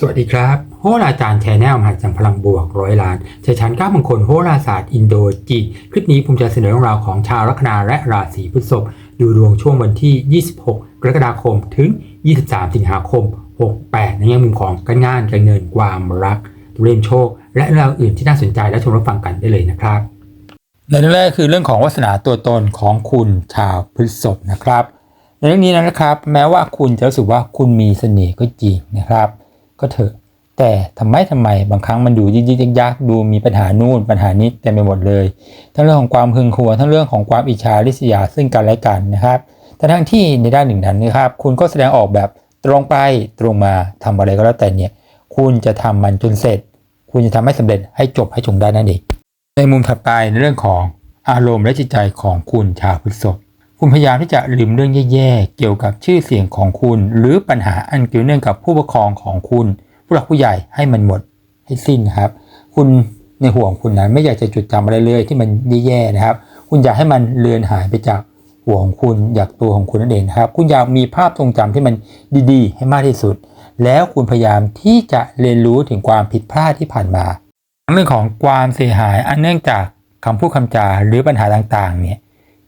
สวัสดีครับ โหราจารย์แชนแนลมหาจังพลังบวกร้อยล้านชัยชันก้าวมงคลโหราศาสตร์อินโดจีนคลิปนี้ผมจะเสนอเรื่องราวของชาวลัคนาและราศีพฤษภดูดวงช่วงวันที่ 26 กรกฎาคมถึง 23 สิงหาคม 68 ในแง่มุมของการงานการเงินความรักตัวเลขโชค และเรื่องอื่นที่น่าสนใจและชมรับฟังกันได้เลยนะครับในเรื่องแรกคือเรื่องของวาสนาตัวตนของคุณชาวพฤษภนะครับ ในเรื่องนี้นะครับ แม้ว่าคุณจะรู้สึกว่าคุณมีเสน่ห์ก็จริงนะครับ ก็เถอะ แต่ทำไมทำไมบางครั้งมันดูยิ่งยักดูมีปัญหานู่นปัญหานี้เต็มไปหมดเลย ทั้งเรื่องของความหึงหวงทั้งเรื่องของความอิจฉาริษยาซึ่งกันและกันนะครับ แต่ทั้งที่ในด้านหนึ่งนั้นนะครับ คุณก็แสดงออกแบบตรงไปตรงมาทำอะไรก็แล้วแต่เนี่ย คุณจะทำมันจนเสร็จ คุณจะทำให้สำเร็จให้จบให้จงได้นั่นเองในมุมถัดไปในเรื่องของอารมณ์และจิตใจของคุณชาวพฤษภ คุณพยายามที่จะลืมเรื่องแย่ๆ เกี่ยวกับชื่อเสียงของคุณ หรือปัญหาอันเกี่ยวเนื่องกับผู้ปกครองของคุณ ผู้หลักผู้ใหญ่ให้มันหมดให้สิ้นครับ คุณในห่วงคุณนั้นไม่อยากจะจดจำอะไรเลยที่มันแย่ๆนะครับ คุณอยากให้มันเลือนหายไปจากหัวของคุณอยากตัวของคุณนั่นเองนะครับ คุณอยากมีภาพทรงจำที่มันดีๆ ให้มากที่สุด แล้วคุณพยายามที่จะเรียนรู้ถึงความผิดพลาดที่ผ่านมาเรื่องของความเสียหายอันเนื่องจากคำพูดคำจาหรือปัญหาต่างๆเนี่ย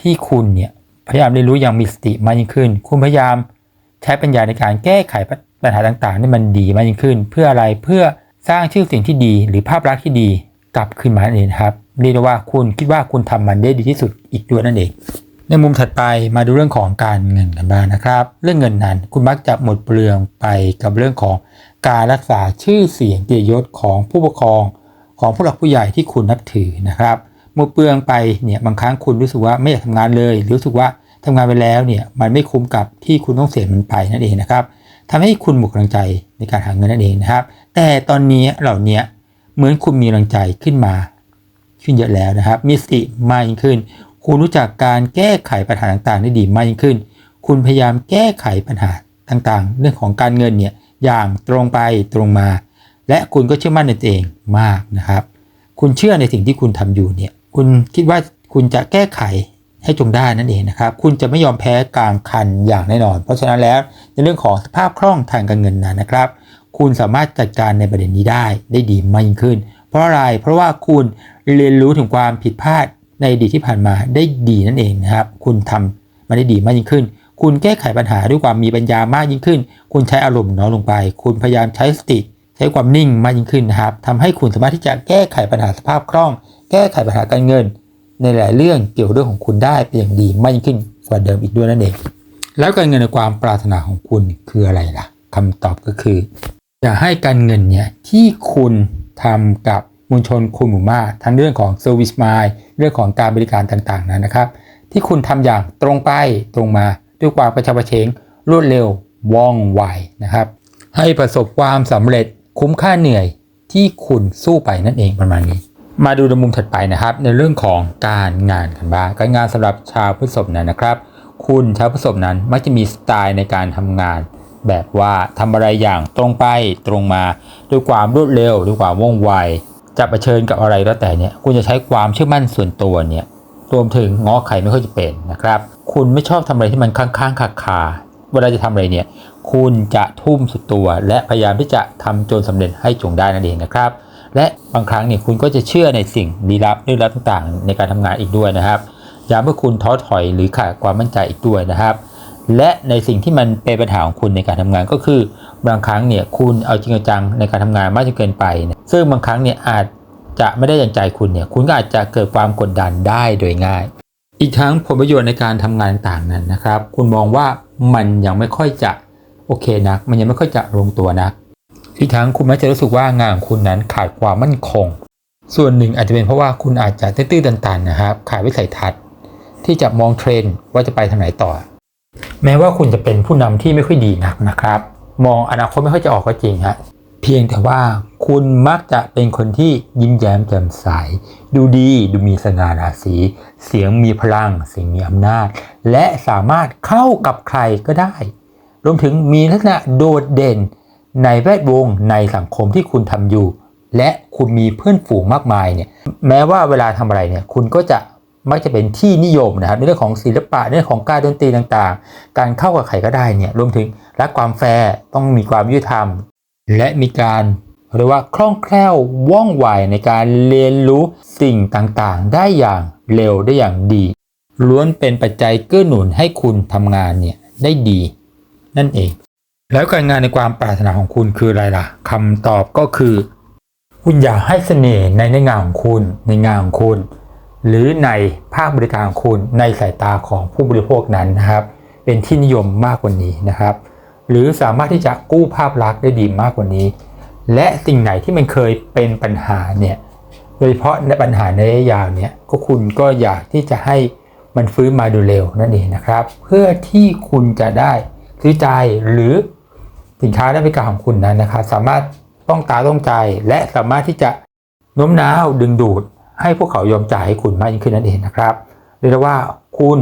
ที่คุณเนี่ย พยายามเรียนรู้อย่างมีสติมากยิ่งขึ้น คุณพยายามใช้ปัญญาในการแก้ไขปัญหาต่างๆให้มันดีมากยิ่งขึ้น เพื่ออะไรเพื่อสร้างชื่อเสียงที่ดี หรือภาพลักษณ์ที่ดีกลับคืนมานั่นเองครับเรียกว่าคุณคิดว่าคุณทำมันได้ดีที่สุดอีกด้วยนั่นเอง ในมุมถัดไปมาดูเรื่องของการเงินกันบ้างนะครับ เรื่องเงินนั้นคุณมักจะหมดเปลืองไปกับเรื่องของการรักษาชื่อเสียงเกียรติยศของผู้ปกครองของผู้หลักผู้ใหญ่ที่คุณนับถือนะครับ เมื่อเปลืองไปเนี่ยบางครั้งคุณรู้สึกว่าไม่อยากทำงานเลย หรือรู้สึกว่าทำงานไปแล้วเนี่ยมันไม่คุ้มกับที่คุณต้องเสียมันไปนั่นเองนะครับทำให้คุณหมดกำลังใจในการหาเงินนั่นเองนะครับ แต่ตอนนี้เหล่านี้เหมือนคุณมีกำลังใจขึ้นมา ขึ้นเยอะแล้วนะครับ มีสติมากยิ่งขึ้น คุณรู้จักการแก้ไขปัญหาต่างๆได้ดีมากยิ่งขึ้น คุณพยายามแก้ไขปัญหาต่างๆ เรื่องของการเงินเนี่ยอย่างตรงไปตรงมา และคุณก็เชื่อมั่นในตัวเองมากนะครับ คุณเชื่อในสิ่งที่คุณทำอยู่เนี่ย คุณคิดว่าคุณจะแก้ไขให้จงได้นั่นเองนะครับ คุณจะไม่ยอมแพ้กลางคันอย่างแน่นอน เพราะฉะนั้นแล้วในเรื่องของสภาพคล่องทางการเงินนะนะครับ คุณสามารถจัดการในประเด็นนี้ได้ได้ดีมากยิ่งขึ้น เพราะอะไรเพราะว่าคุณเรียนรู้ถึงความผิดพลาดในอดีตที่ผ่านมาได้ดีนั่นเองนะครับ คุณทำมาได้ดีมากยิ่งขึ้น คุณแก้ไขปัญหาด้วยความมีปัญญามากยิ่งขึ้น คุณใช้อารมณ์น้อยลงไป คุณพยายามใช้สติ ใช้ความนิ่งมากยิ่งขึ้นนะครับทำให้คุณสามารถที่จะแก้ไขปัญหาสภาพคล่อง แก้ไขปัญหาการเงิน ในหลายเรื่องเกี่ยวกับเรื่องของคุณได้เป็นอย่างดีมากยิ่งขึ้นกว่าเดิมอีกด้วยนั่นเองแล้วการเงินในความปรารถนาของคุณคืออะไรล่ะคำตอบก็คืออยากให้การเงินเนี่ยที่คุณทำกับมวลชนคุณหมู่มากทั้งเรื่องของ Service Mind เรื่องของการบริการต่างๆนั้นนะครับ ที่คุณทำอย่างตรงไปตรงมาด้วยความประชับประเชงรวดเร็วว่องไวนะครับ ให้ประสบความสำเร็จคุ้มค่าเหนื่อยที่คุณสู้ไปนั่นเองประมาณนี้ มาดูในมุมถัดไปนะครับ ในเรื่องของการงานกันบ้างการงานสำหรับชาวพฤษภนั้นนะครับ คุณชาวพฤษภนั้นมักจะมีสไตล์ในการทำงาน แบบว่าทำอะไรอย่างตรงไปตรงมาด้วยความรวดเร็วด้วยความว่องไวจะเผชิญกับอะไรก็แต่เนี่ยคุณจะใช้ความเชื่อมั่นส่วนตัวเนี่ยรวมถึงง้อใครไม่ค่อยจะเป็นนะครับ คุณไม่ชอบทำอะไรที่มันค้างคาคาเวลาจะทำอะไรเนี่ย คุณจะทุ่มสุดตัว และพยายามที่จะทำจนสำเร็จให้จงได้นั่นเองนะครับ และบางครั้งเนี่ยคุณก็จะเชื่อในสิ่งลี้ลับลึกลับต่างๆ ในการทำงานอีกด้วยนะครับอย่าเมื่อคุณท้อถอยหรือขาดความมั่นใจอีกด้วยนะครับ และในสิ่งที่มันเป็นปัญหาของคุณในการทำงานก็คือบางครั้งเนี่ยคุณเอาจริงเอาจังในการทำงานมากจนเกินไปนซึ่งบางครั้งเนี่ยอาจจะไม่ได้อย่างใจคุณเนี่ยคุณก็อาจจะเกิดความกดดันได้โดยง่าย อีกทั้งผลประโยชน์ในการทำงานต่างๆนั้นนะครับ คุณมองว่ามันยังไม่ค่อยจะโอเคนัก มันยังไม่ค่อยจะลงตัวนัก อีกทั้งคุณมักจะรู้สึกว่างานของคุณนั้นขาดความมั่นคง ส่วนหนึ่งอาจจะเป็นเพราะว่าคุณอาจจะตื้อๆตันๆนะครับขาดวิสัยทัศน์ ที่จะมองเทรนด์ว่าจะไปทางไหนต่อ แม้ว่าคุณจะเป็นผู้นำที่ไม่ค่อยดีนักนะครับ มองอนาคตไม่ค่อยจะออกก็จริงฮะเพียงแต่ว่าคุณมักจะเป็นคนที่ยิ้มแย้มแจ่มใส ดูดีดูมีสง่าราศี เสียงมีพลังเสียงมีอำนาจ และสามารถเข้ากับใครก็ได้ รวมถึงมีลักษณะโดดเด่น ในแวดวงในสังคมที่คุณทำอยู่ และคุณมีเพื่อนฝูงมากมายเนี่ยแม้ว่าเวลาทำอะไรเนี่ยคุณก็จะมักจะเป็นที่นิยมนะครับในเรื่องของศิลปะในเรื่องของการดนตรีต่างๆ การเข้ากับใครก็ได้เนี่ยรวมถึงรักความแฟร์ต้องมีความยุติธรรม และมีการเรียกว่าคล่องแคล่วว่องไวในการเรียนรู้สิ่งต่างๆ ได้อย่างเร็วได้อย่างดี ล้วนเป็นปัจจัยเกื้อหนุนให้คุณทำงานเนี่ยได้ดี นั่นเอง แล้วการงานในความปรารถนาของคุณคืออะไรล่ะคำตอบก็คือ คุณอยากให้เสน่ห์ในในงานของคุณ ในงานของคุณ หรือในภาคบริการของคุณในสายตาของผู้บริโภคนั้นนะครับ เป็นที่นิยมมากกว่านี้นะครับ หรือสามารถที่จะกู้ภาพลักษณ์ได้ดีมากกว่านี้ และสิ่งไหนที่มันเคยเป็นปัญหาเนี่ยโดยเฉพาะในปัญหาในระยะยาวเนี่ยก็คุณก็อยากที่จะให้มันฟื้นมาดูเร็วนั่นเองนะครับ เพื่อที่คุณจะได้ซื้อใจหรือ สินค้าและบริการของคุณนั้นนะครับสามารถต้องตาต้องใจและสามารถที่จะโน้มน้าวดึงดูด ให้พวกเขายอมจ่ายให้คุณมากยิ่งขึ้นนั่นเองนะครับเรียกว่าคุณ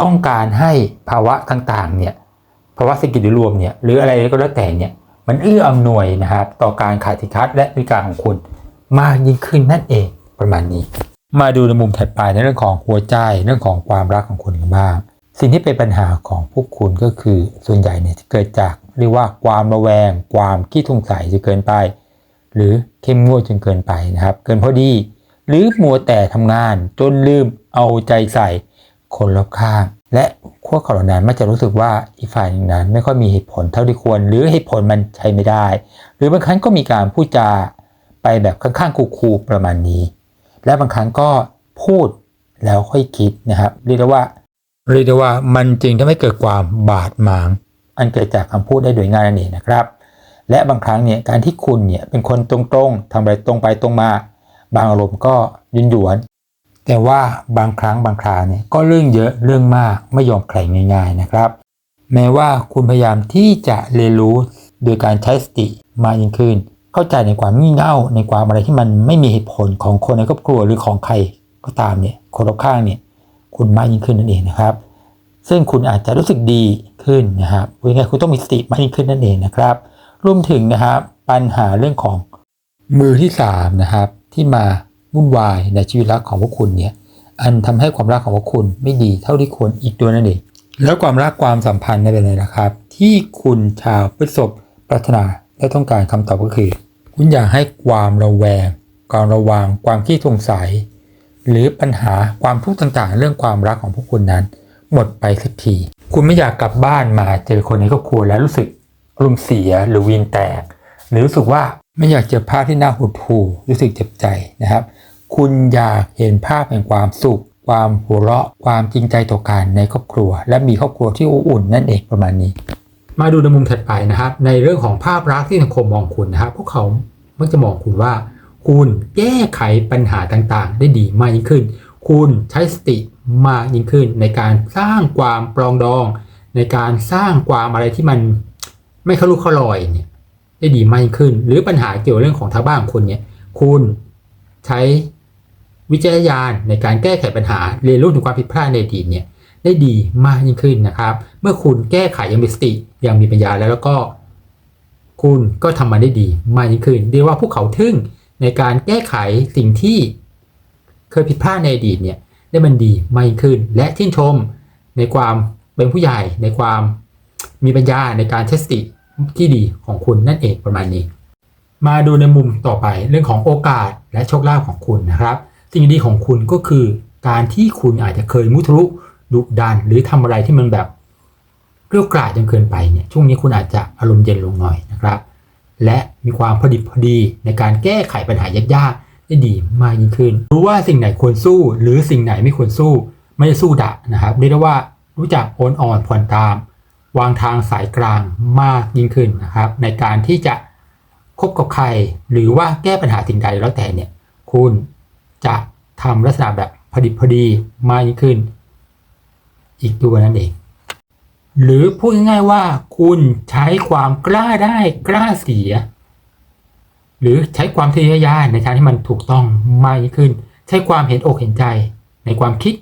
ต้องการให้ภาวะต่างๆเนี่ยภาวะเศรษฐกิจรวมเนี่ยหรืออะไรก็แล้วแต่เนี่ยมันเอื้ออำนวยนะครับต่อการขายสินค้าและบริการของคุณมากยิ่งขึ้นนั่นเองประมาณนี้ มาดูในมุมถัดไปในเรื่องของหัวใจเรื่องของความรักของคุณกันบ้าง สิ่งที่เป็นปัญหาของพวกคุณก็คือส่วนใหญ่เนี่ยเกิดจากเรียกว่าความระแวง ความขี้สงสัยจะเกินไป หรือเข้มงวดจนเกินไปนะครับ เกินพอดี หรือมัวแต่ทำงานจนลืมเอาใจใส่คนรอบข้าง และพวกเขาเหล่านั้นมักจะรู้สึกว่าอีกฝ่ายหนึ่งนั้น ไม่ค่อยมีเหตุผลเท่าที่ควร หรือเหตุผลมันใช้ไม่ได้ หรือบางครั้งก็มีการพูดจาไปแบบข้างๆคูลๆประมาณนี้ และบางครั้งก็พูดแล้วค่อยคิดนะครับเรียกว่า เรียกได้ว่ามันจึงทำให้เกิดความบาดหมาง อันเกิดจากคำพูดได้โดยง่ายนั่นเองนะครับ และบางครั้งเนี่ยการที่คุณเนี่ยเป็นคนตรงๆทำอะไรตรงไปตรงมา บางอารมณ์ก็ยุนหยวน แต่ว่าบางครั้งบางคราเนี่ยก็เรื่องเยอะเรื่องมากไม่ยอมใครง่าย ๆนะครับ แม้ว่าคุณพยายามที่จะเรียนรู้โดยการใช้สติมากยิ่งขึ้น เข้าใจในความงี่เง่าในความอะไรที่มันไม่มีเหตุผลของคนในครอบครัวหรือของใครก็ตามเนี่ยคนรอบข้างเนี่ย คุณมากยิ่งขึ้นนั่นเองนะครับ ซึ่งคุณอาจจะรู้สึกดีขึ้นนะครับพูดง่ายๆคุณต้องมีสติมากยิ่งขึ้นนั่นเองนะครับรวมถึงนะครับปัญหาเรื่องของมือที่สามนะครับที่มาวุ่นวายในชีวิตรักของพวกคุณเนี่ยอันทำให้ความรักของพวกคุณไม่ดีเท่าที่ควรอีกด้วยนั่นเองแล้วความรักความสัมพันธ์ในเป็นไรนะครับ ที่คุณชาวพฤษภปรารถนาและต้องการคำตอบก็คือ คุณอยากให้ความระแวงความระวังความขี้สงสัย หรือปัญหาความทุกข์ต่างๆ เรื่องความรักของพวกคุณนั้น หมดไปสักที คุณไม่อยากกลับบ้านมาเจอคนในครอบครัวแล้วรู้สึกอารมณ์เสียหรือวีนแตก หรือรู้สึกว่าไม่อยากเจอภาพที่น่าหดหู่รู้สึกเจ็บใจนะครับ คุณอยากเห็นภาพแห่งความสุข ความหัวเราะ ความจริงใจต่อกันในครอบครัว และมีครอบครัวที่อบอุ่นนั่นเองประมาณนี้ มาดูในมุมถัดไปนะครับ ในเรื่องของภาพลักที่สังคมมองคุณนะครับพวกเขามักจะมองคุณว่า คุณแก้ไขปัญหาต่างๆ ได้ดีมากยิ่งขึ้น คุณใช้สติมากยิ่งขึ้น ในการสร้างความปรองดอง ในการสร้างความอะไรที่มันไม่เข้าลูเข้าลอยเนี่ยได้ดีมากยิ่งขึ้น หรือปัญหาเกี่ยวเรื่องของทางบ้านของคุณเนี่ยคุณใช้วิจารณญาณในการแก้ไขปัญหาเรียนรู้ถึงความผิดพลาดในอดีตเนี่ยได้ดีมากยิ่งขึ้นนะครับ เมื่อคุณแก้ไขอยังมีสติอยังมีปัญญาแล้วแล้วก็ คุณก็ทำมันได้ดีมากยิ่งขึ้นเรียกว่าพวกเขาทึ่ง ในการแก้ไขสิ่งที่เคยผิดพลาดในอดีตเนี่ยได้มันดีมากยิ่งขึ้น และชื่นชมในความเป็นผู้ใหญ่ในความมีปัญญาในการใช้สติที่ดีของคุณนั่นเองประมาณนี้ มาดูในมุมต่อไปเรื่องของโอกาสและโชคลาภของคุณนะครับ สิ่งดีของคุณก็คือการที่คุณอาจจะเคยมุทะลุดุดันหรือทำอะไรที่มันแบบเกลียวกราดจนเกินไปเนี่ยช่วงนี้คุณอาจจะอารมณ์เย็นลงหน่อยนะครับ และมีความพอดิบพอดีในการแก้ไขปัญหายากๆได้ดีมากยิ่งขึ้น รู้ว่าสิ่งไหนควรสู้ หรือสิ่งไหนไม่ควรสู้ ไม่ได้สู้ดะนะครับเรียกได้ว่ารู้จักโอนอ่อนผ่อนตาม วางทางสายกลางมากยิ่งขึ้นนะครับ ในการที่จะคบกับใคร หรือว่าแก้ปัญหาสิ่งใดแล้วแต่เนี่ย คุณจะทำลักษณะแบบพอดิบพอดีมากยิ่งขึ้น อีกตัวนั่นเอง หรือพูดง่ายๆว่าคุณใช้ความกล้าได้กล้าเสีย หรือใช้ความทะเยอทะยานในทางที่มันถูกต้องมากยิ่งขึ้น ใช้ความเห็นอกเห็นใจในความคิด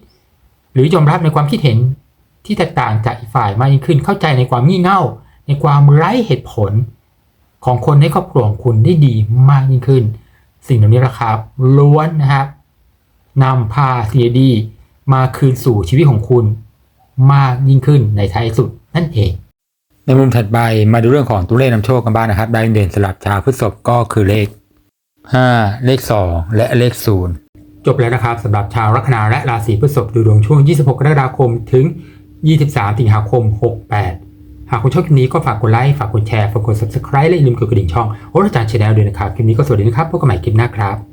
หรือยอมรับในความคิดเห็นที่แตกต่างจากอีกฝ่ายมากยิ่งขึ้น เข้าใจในความงี่เง่า ในความไร้เหตุผล ของคนในครอบครัวของคุณได้ดีมากยิ่งขึ้น สิ่งเหล่านี้แหละครับล้วนนะครับนำพาเสิ่งดีมาคืนสู่ชีวิตของคุณ มากยิ่งขึ้นในท้ายสุดนั่นเอง ในมุมถัดไปมาดูเรื่องของตัวเลขนำโชคกันบ้างนะครับ ได้เด่นสลับชาวพฤษภก็คือเลข 5 เลข 2 และเลข 0 จบแล้วนะครับสำหรับชาวลัคนาและราศีพฤษภดูดวงช่วง 26 กรกฎาคมถึง 23 สิงหาคม 68 หากคุณชอบคลิปนี้ก็ฝากกดไลค์ฝากกดแชร์ฝากกด subscribe และอย่าลืมกดกระดิ่งช่องโอราจารย์ชาแนลด้วยนะครับคลิปนี้ก็สวัสดีนะครับพบกันใหม่คลิปหน้าครับ